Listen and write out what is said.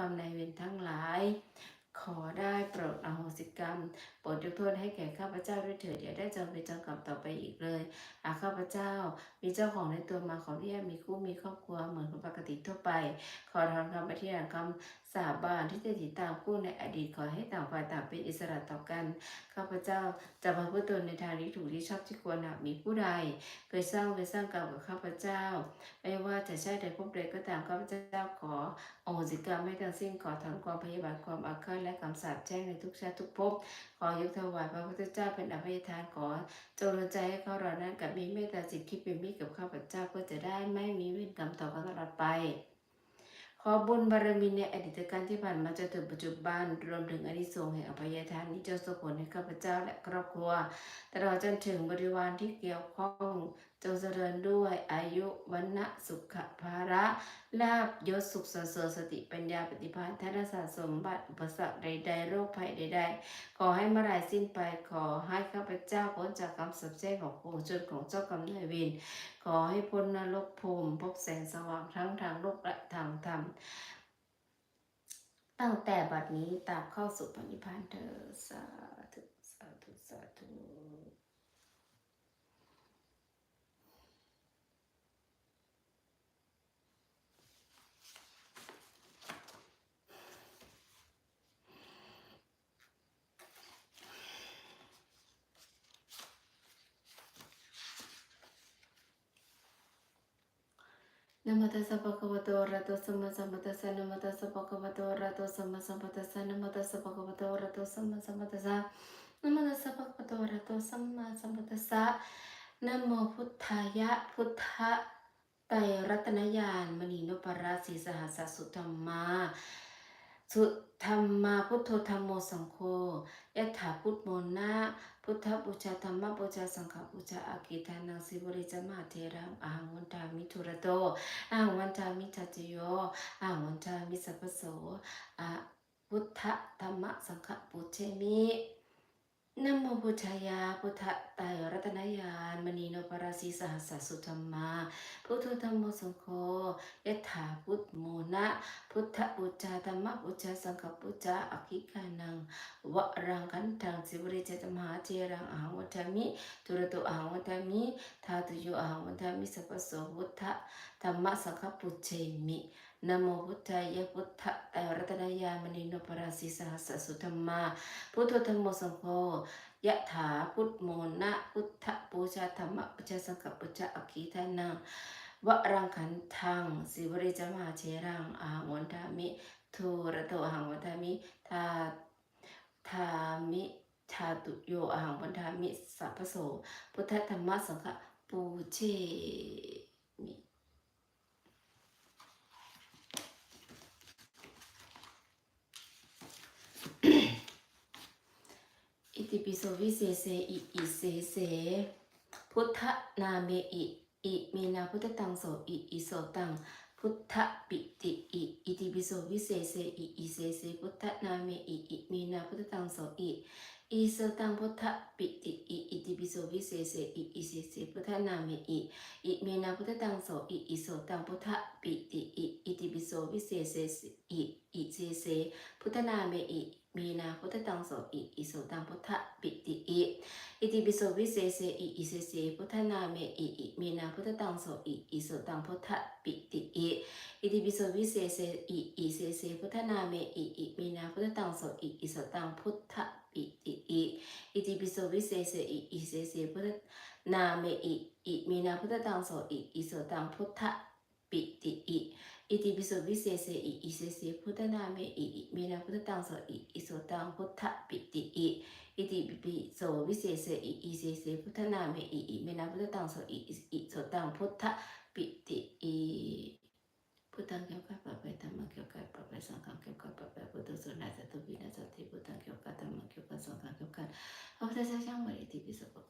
รรมนายเวรทั้งหลาย ขอได้โปรดอโหสิกรรมโปรดยกโทษให้แก่ข้าพเจ้าด้วยเถิดอย่าได้จำเป็นจำกรรมต่อไปอีกเลยหาข้าพเจ้า มีเจ้าของในตัวมาขอที่มีคู่มีครอบครัวเหมือนคนปกติทั่วไป ขอทำคำปฏิญาณคำสาบานที่จะติดตามคู่ในอดีตขอให้ต่างฝ่ายต่างเป็นอิสระต่อกันข้าพเจ้าจะประพฤติตนในทางที่ถูกที่ชอบที่ควรหากมีผู้ใดเคยสร้างเวรสร้างกรรมกับข้าพเจ้า ไม่ว่าจะใช่ใดพบใดก็ตามข้าพเจ้าขออโหสิกรรมให้ทั้งสิ้นขอถอนความพยาบาทความอาฆาตและคำสาปแช่งในทุกชาติทุกภพขอยกถวายพระพุทธเจ้าเป็นอภัยทานขอจงรใจให้เขาเรานั้นกับมีเมตตาจิตคิดเป็นมิตรกับข้าพเจ้าเพื่อจะได้ไม่มีเวรกรรมต่อกันตลอดไปขอบุญบารมีในอดีตการที่ผ่านมาจนถึงปัจจุบันรวมถึงอนิสงส์แห่งอภัยทานนี้จะส่งผลให้ข้าพเจ้าและครอบครัวตลอดจนถึงบริวารที่เกี่ยวข้อง จงเจริญด้วยอายุวันนะสุขภาระลาบยศสุขสเสริสติปัญญาปฏิภาณธนศาสตร์สมบัติอุปสรรคใด ๆ โรคภัยใด ๆ ขอให้เมื่อไรสิ้นไปขอให้ข้าพเจ้าพ้นจากคำสับแช่งของโกงชนของเจ้ากรรมนายเวรขอให้พ้นนรกภูมิพบแสงสว่างทั้งทางโลกและทางธรรมตั้งแต่บัดนี้ตาบเข้าสู่ปณิพพานเธอสาธุสาธุสาธุ นะโมตัสสะภะคะวะโตอะระหะโตสัมมาสัมพุทธัสสะนะโมตัสสะภะคะวะโตอะระหะโตสัมมาสัมพุทธัสสะนะโมตัสสะภะคะวะโตอะระหะโตสัมมาสัมพุทธัสสะนะโมตัสสะภะคะวะโตอะระหะโตสัมมาสัมพุทธัสสะนะโมพุทธายะพุทธะไตรรัตนญาณมณีนพราศีสหัสสุธรรมาสุธรรมาพุทโธธรรมโมสังโฆยะถาพุทโมนะพุทธบูชาธรรมบูชาสังฆบูชาอากิทานังสิบริจมาเทรังอาหังวันทามิทุระ โตอาหังวันจามิจัจโยอาหังวันจามิสัพพโสอาพุทธธรรมสังฆปุเชมิ นโมพุทธายาพุทธไตรรัตนญาณมณีโนปราศีสหัสสุธรรมาพุทธธรรมโมสงโฆยะถาพุทโมนะพุทธบูชาธรรมบูชาสังฆบูชาอคิกานังวะรังกันทังสิบริจตมหาเจรังอาหังวันทามิทุระโตอาหังวันทามิทาตุโยอาหังวันทามิสัพพโสพุทธธรรมสังฆปุเชมิ นโมพุทธายะพุทธไตรรัตนาญาณมณีนพราศีสหัสสสุธรรมาพุทธธรรมสังโฆยะถาพุทโมนะพุทธปูชาธรรมปุจจสังฆปุจจอคีทานังวะรังขันทังสิวริจมาเชรังอาหังวันทามิทุระโตหังวันทามิทาทามิชาตุโยอาหังวันทามิสัพพโสพุทธธรรมสังฆปูเช ติปิโสวิเศษเสอิอิเสเส พุทธนาเมอิอิเมนาพุทธตังโสอิอิโสตัง พุทธปิติอิอิติปิโสวิเศษเสอิอิเสเส พุทธนาเมอิอิเมนาพุทธตังโสอิอิโสตังพุทธปิติอิอิติปิโสวิเศษเสอิอิเสเสพุทธนาเมอิอิเมนาพุทธตังโสอิอิโสตังพุทธปิติอิอิติปิโสวิเศษเสอิอิเสเสพุทธนาเมอิ มีนาพุทธตังโสอิอิโสตังพุทธปิติอิอิติปิโสวิเศษเสอิอิเสเสพุทธนาเมอิอิมีนาพุทธตังโสอิอิโสตังพุทธปิติอิอิติปิโสวิเศษเสอิอิเสเสพุทธนาเมอิอิมีนาพุทธตังโสอิอิโสตังพุทธปิติอิอิติปิโสวิเศษเสอิอิเสเสพุทธนาเมอิอิมีนาพุทธตังโสอิอิโสตังพุทธปิติอิ ติปิโสวิเศษเสอิอิเสเสพุทธนามอิอิเมนาพุทธตังโสอิอิโสตังพุทธปิติอิอิติปิโสวิเศษเสอิอิเสเสพุทธนามอิอิเมนาพุทธตังโสอิอิโสตังพุทธปิติอิพุทธังเกี่ยวกับปะไปธรรมเกี่ยวกับปะไปสังฆังเกี่ยวกับปะไปพุทธสุนัตตุวินัสติพุทธังเกี่ยวกับธรรมเกี่ยวกับสังฆังเกี่ยวกับพระพุทธเจ้าช่างบริติปิโสปะ